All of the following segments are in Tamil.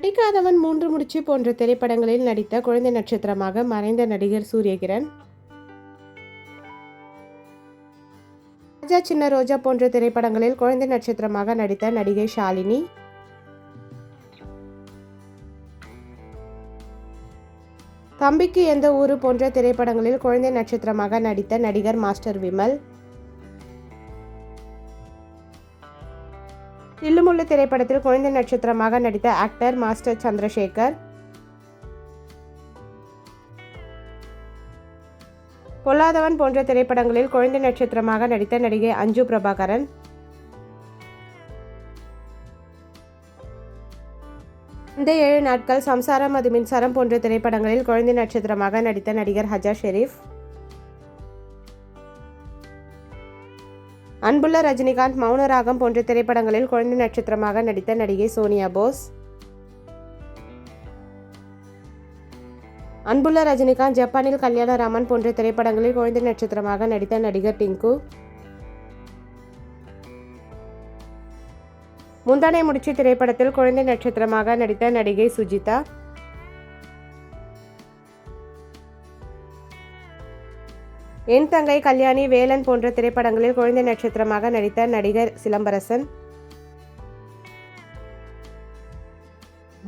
படிக்காதவன் மூன்று முடிச்சு போன்ற திரைப்படங்களில் நடித்த குழந்தை நட்சத்திரமாக மறைந்த நடிகர் சூரியகிரண் ராஜா சின்ன ரோஜா போன்ற திரைப்படங்களில் குழந்தை நட்சத்திரமாக நடித்த நடிகை ஷாலினி தம்பிக்கு எந்த ஊரு போன்ற திரைப்படங்களில் குழந்தை நட்சத்திரமாக நடித்த நடிகர் மாஸ்டர் விமல் தில்லுமுள்ளு திரைப்படத்தில் குழந்தை நட்சத்திரமாக நடித்த ஆக்டர் மாஸ்டர் சந்திரசேகர். பொல்லாதவன் போன்ற திரைப்படங்களில் குழந்தை நட்சத்திரமாக நடித்த நடிகை அஞ்சு பிரபாகரன். இந்த ஏழு நாட்கள் சம்சாரம் அது மின்சாரம் போன்ற திரைப்படங்களில் குழந்தை நட்சத்திரமாக நடித்த நடிகர் ஹஜா ஷெரீஃப் அன்புள்ள ரஜினிகாந்த் மௌனராகம் போன்ற திரைப்படங்களில் குழந்தை நட்சத்திரமாக நடித்த நடிகை சோனியா போஸ். அன்புள்ள ரஜினிகாந்த் ஜப்பானில் கல்யாணராமன் போன்ற திரைப்படங்களில் குழந்தை நட்சத்திரமாக நடித்த நடிகர் டிங்கு. முந்தானை முடிச்சு திரைப்படத்தில் குழந்தை நட்சத்திரமாக நடித்த நடிகை சுஜிதா. என் தங்கை கல்யாணி வேலன் போன்ற திரைப்படங்களில் குழந்தை நட்சத்திரமாக நடித்த நடிகர் சிலம்பரசன்.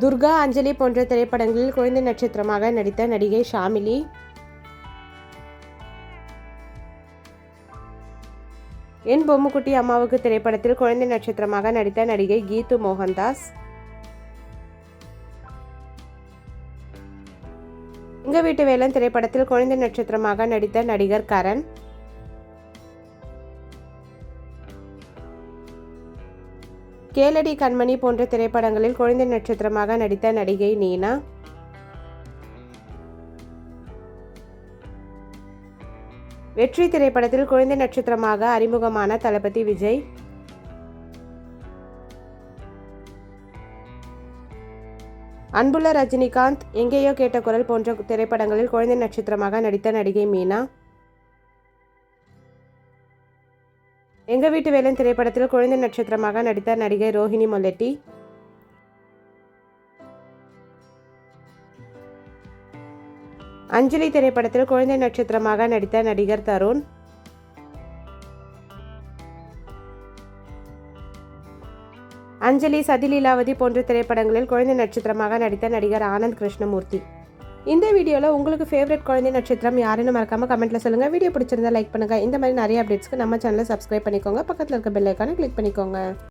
துர்கா அஞ்சலி போன்ற திரைப்படங்களில் குழந்தை நட்சத்திரமாக நடித்த நடிகை ஷாமிலி. என் பொம்முக்குட்டி அம்மாவுக்கு திரைப்படத்தில் குழந்தை நட்சத்திரமாக நடித்த நடிகை கீது மோகன்தாஸ். எங்கள் வீட்டு வேலன் திரைப்படத்தில் குழந்தை நட்சத்திரமாக நடித்த நடிகர் கரண். கேளடி கண்மணி போன்ற திரைப்படங்களில் குழந்தை நட்சத்திரமாக நடித்த நடிகை நீனா. வெற்றி திரைப்படத்தில் குழந்தை நட்சத்திரமாக அறிமுகமான தளபதி விஜய். அன்புள்ள ரஜினிகாந்த் எங்கேயோ கேட்ட குரல் போன்ற திரைப்படங்களில் குழந்தை நட்சத்திரமாக நடித்த நடிகை மீனா? எங்க வீட்டு வேலன் திரைப்படத்தில் குழந்தை நட்சத்திரமாக நடித்த நடிகை ரோஹிணி மொல்லெட்டி? அஞ்சலி திரைப்படத்தில் குழந்தை நட்சத்திரமாக நடித்த நடிகர் தருண்? அஞ்சலி சதிலீலாவதி போன்ற திரைப்படங்களில் குழந்தை நட்சத்திரமாக நடித்த நடிகர் ஆனந்த் கிருஷ்ணமூர்த்தி. இந்த வீடியோவில் உங்களுக்கு ஃபேவரட் குழந்தை நட்சத்திரம் யாருன்னு மறக்காமல் கமெண்ட்டில் சொல்லுங்கள் வீடியோ பிடிச்சிருந்தா லைக் பண்ணுங்கள் இந்த மாதிரி நிறைய அப்டேட்ஸ்க்கு நம்ம சேனலை சப்ஸ்கிரைப் பண்ணிக்கோங்க. பக்கத்தில் இருக்க பெல் கிளிக் பண்ணிக்கோங்க.